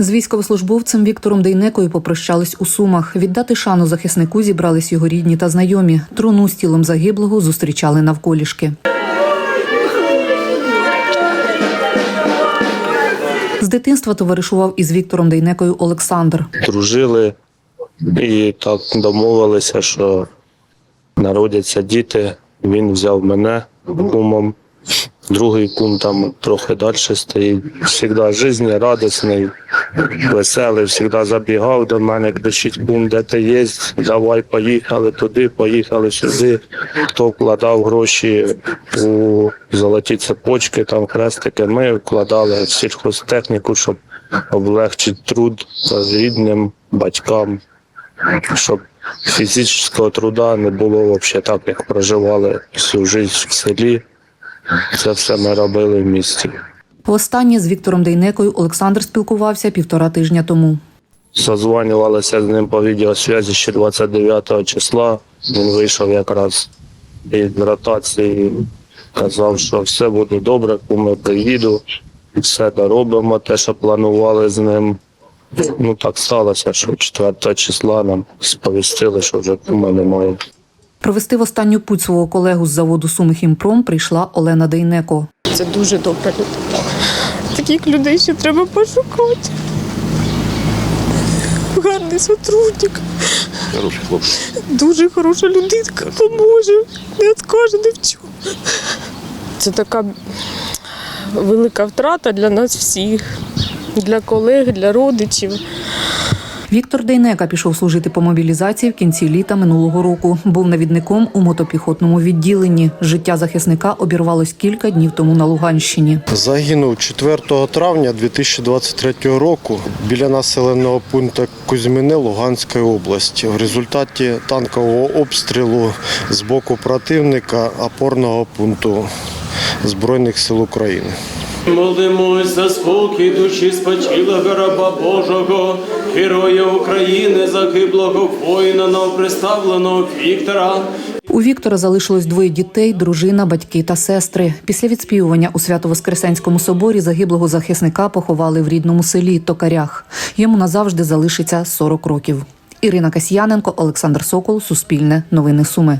З військовослужбовцем Віктором Дейнекою попрощались у Сумах. Віддати шану захиснику зібрались його рідні та знайомі. Труну з тілом загиблого зустрічали навколішки. З дитинства товаришував із Віктором Дейнекою Олександр. дружили і так домовилися, що народяться діти. Він взяв мене кумом. Другий кум там трохи далі стоїть. Всегда життя радісний, веселий, завжди забігав до мене, кричить, кум, де ти є? Давай поїхали туди, поїхали сюди. Хто вкладав гроші у золоті цепочки, там хрестики. Ми вкладали в сільхозтехніку, щоб облегчити труд рідним батькам, щоб фізичного труда не було взагалі так, як проживали всю життя в селі. Це все ми робили в місті. Востаннє з Віктором Дейнекою Олександр спілкувався півтора тижня тому. Созванювалися з ним по відеосвязі ще 29 числа. Він вийшов якраз із ротації, казав, що все буде добре, куми приїду, все доробимо, те, що планували з ним. Ну так сталося, що 4 числа нам сповістили, що вже кума немає. Провести в останню путь свого колегу з заводу Суми Хімпром прийшла Олена Дейнеко. Це дуже добра людина. Таких людей ще треба пошукати. Гарний сотрудник. Хороший хлопець. Дуже хороша людинка, поможе, не відкаже ні в чому. Це така велика втрата для нас всіх, для колег, для родичів. Віктор Дейнека пішов служити по мобілізації в кінці літа минулого року. Був навідником у мотопіхотному відділенні. Життя захисника обірвалось кілька днів тому на Луганщині. Загинув 4 травня 2023 року біля населеного пункту Кузьмине Луганської області. В результаті танкового обстрілу з боку противника опорного пункту Збройних сил України. Молимось за спокій душі спочилого раба Божого, героя України, загиблого воїна новоприставленого Віктора. У Віктора залишилось двоє дітей, дружина, батьки та сестри. Після відспівування у Свято-Воскресенському соборі загиблого захисника поховали в рідному селі Токарях. Йому назавжди залишиться 40 років. Ірина Касьяненко, Олександр Сокол, Суспільне, Новини Суми.